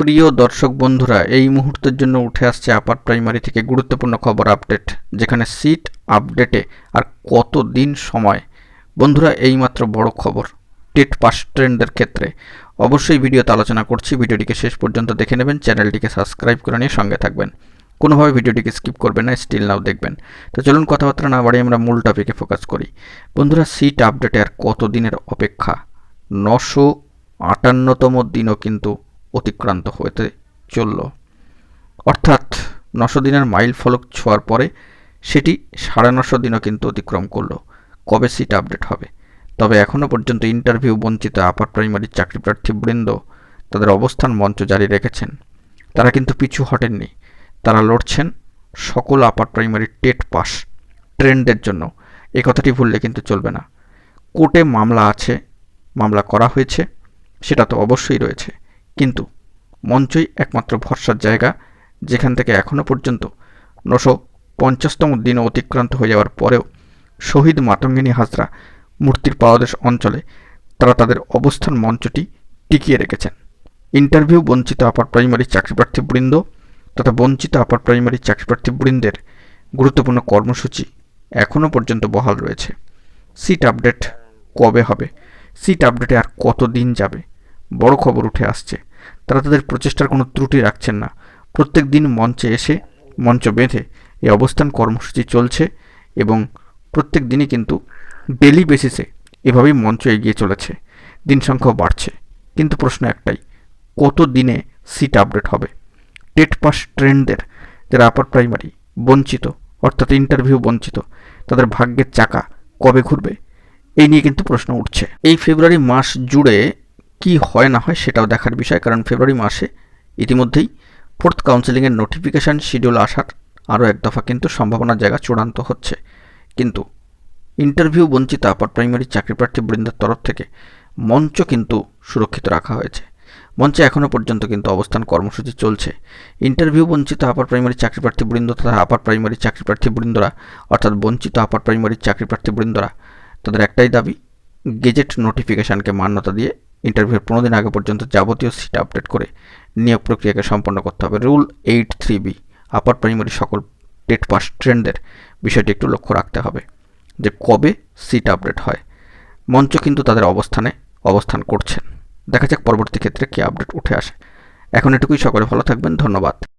প্রিয় দর্শক বন্ধুরা, এই মুহূর্তের জন্য উঠে আসছে আপার প্রাইমারি থেকে গুরুত্বপূর্ণ খবর আপডেট, যেখানে সিট আপডেটে আর কত দিন সময়? বন্ধুরা, এইমাত্র বড় খবর, টেট পাস ট্রেন্ডের ক্ষেত্রে। অবশ্যই ভিডিওতে আলোচনা করছি, ভিডিওটিকে শেষ পর্যন্ত দেখে নেবেন, চ্যানেলটিকে সাবস্ক্রাইব করে নিয়ে সঙ্গে থাকবেন। কোনোভাবে ভিডিওটিকে স্কিপ করবেন না, স্টিল নাও দেখবেন। তো চলুন কথাবার্তা না বাড়িয়ে আমরা মূল টপিকে ফোকাস করি। বন্ধুরা, সিট আপডেটে আর কত দিনের অপেক্ষা? নশো আটান্নতম দিনও কিন্তু অতিক্রান্ত হতে চলল। অর্থাৎ নশো দিনের মাইল ফলক ছোঁয়ার পরে সেটি সাড়ে নশো দিনও কিন্তু অতিক্রম করল। কবে সিট আপডেট হবে? তবে এখনও পর্যন্ত ইন্টারভিউ বঞ্চিত আপার প্রাইমারি চাকরিপ্রার্থীবৃন্দ তাদের অবস্থান মঞ্চ জারি রেখেছেন। তারা কিন্তু পিছু হটেননি। তারা লড়ছেন সকল আপার প্রাইমারি টেট পাস ট্রেন্ডের জন্য। এই কথাটি ভুললে কিন্তু চলবে না। কোর্টে মামলা আছে, মামলা করা হয়েছে, সেটা তো অবশ্যই রয়েছে। কিন্তু মঞ্চই একমাত্র ভরসার জায়গা, যেখান থেকে এখনও পর্যন্ত নশো পঞ্চাশতম দিন অতিক্রান্ত হয়ে যাওয়ার পরেও শহীদ মাতঙ্গিনী হাজরা মূর্তির পাওয়াদেশ অঞ্চলে তারা তাদের অবস্থান মঞ্চটি টিকিয়ে রেখেছেন। ইন্টারভিউ বঞ্চিত আপার প্রাইমারি চাকরিপ্রার্থীবৃন্দ তথা বঞ্চিত আপার প্রাইমারি চাকরিপ্রার্থীবৃন্দের গুরুত্বপূর্ণ কর্মসূচি এখনও পর্যন্ত বহাল রয়েছে। সিট আপডেট কবে হবে? সিট আপডেটে আর কত দিন যাবে? বড় খবর উঠে আসছে। তারা তাদের প্রচেষ্টার কোনো ত্রুটি রাখছেন না। প্রত্যেক দিন মঞ্চে এসে মঞ্চ বেঁধে এই অবস্থান কর্মসূচি চলছে এবং প্রত্যেক দিনই কিন্তু ডেলি বেসিসে এভাবেই মঞ্চ এগিয়ে চলেছে। দিন সংখ্যাও বাড়ছে। কিন্তু প্রশ্ন একটাই, কত দিনে সিট আপডেট হবে? টেট পাস ট্রেন্ডদের যারা আপার প্রাইমারি, বঞ্চিত, অর্থাৎ ইন্টারভিউ বঞ্চিত, তাদের ভাগ্যের চাকা কবে ঘুরবে? এই নিয়ে কিন্তু প্রশ্ন উঠছে। এই ফেব্রুয়ারি মাস জুড়ে কি হয় না হয় সেটাও দেখার বিষয়, কারণ ফেব্রুয়ারি মাসে ইতিমধ্যেই ফোর্থ কাউন্সেলিংয়ের নোটিফিকেশান শিডিউল আসার আরও এক দফা কিন্তু সম্ভাবনার জায়গা চূড়ান্ত হচ্ছে। কিন্তু ইন্টারভিউ বঞ্চিত আপার প্রাইমারি চাকরিপ্রার্থী বৃন্দের তরফ থেকে মঞ্চ কিন্তু সুরক্ষিত রাখা হয়েছে। মঞ্চে এখনও পর্যন্ত কিন্তু অবস্থান কর্মসূচি চলছে। ইন্টারভিউ বঞ্চিত আপার প্রাইমারি চাকরিপ্রার্থী বৃন্দ তথা আপার প্রাইমারি চাকরিপ্রার্থী বৃন্দরা, অর্থাৎ বঞ্চিত আপার প্রাইমারি চাকরিপ্রার্থী বৃন্দরা, তাদের একটাই দাবি, গেজেট নোটিফিকেশানকে মান্যতা দিয়ে ইন্টারভিউর পনেরো দিন আগে পর্যন্ত যাবতীয় সিট আপডেট করে নিয়োগ প্রক্রিয়াকে সম্পন্ন করতে হবে। Rule eight three B upper primary সকল টেট পাস ট্রেন্ডের বিষয়টি একটু লক্ষ্য রাখতে হবে যে কবে সিট আপডেট হয়। মঞ্চ কিন্তু তাদের অবস্থানে অবস্থান করছেন। দেখা যাক পরবর্তী ক্ষেত্রে কী আপডেট উঠে আসে। এখন এটুকুই। সকলে ভালো থাকবেন। ধন্যবাদ।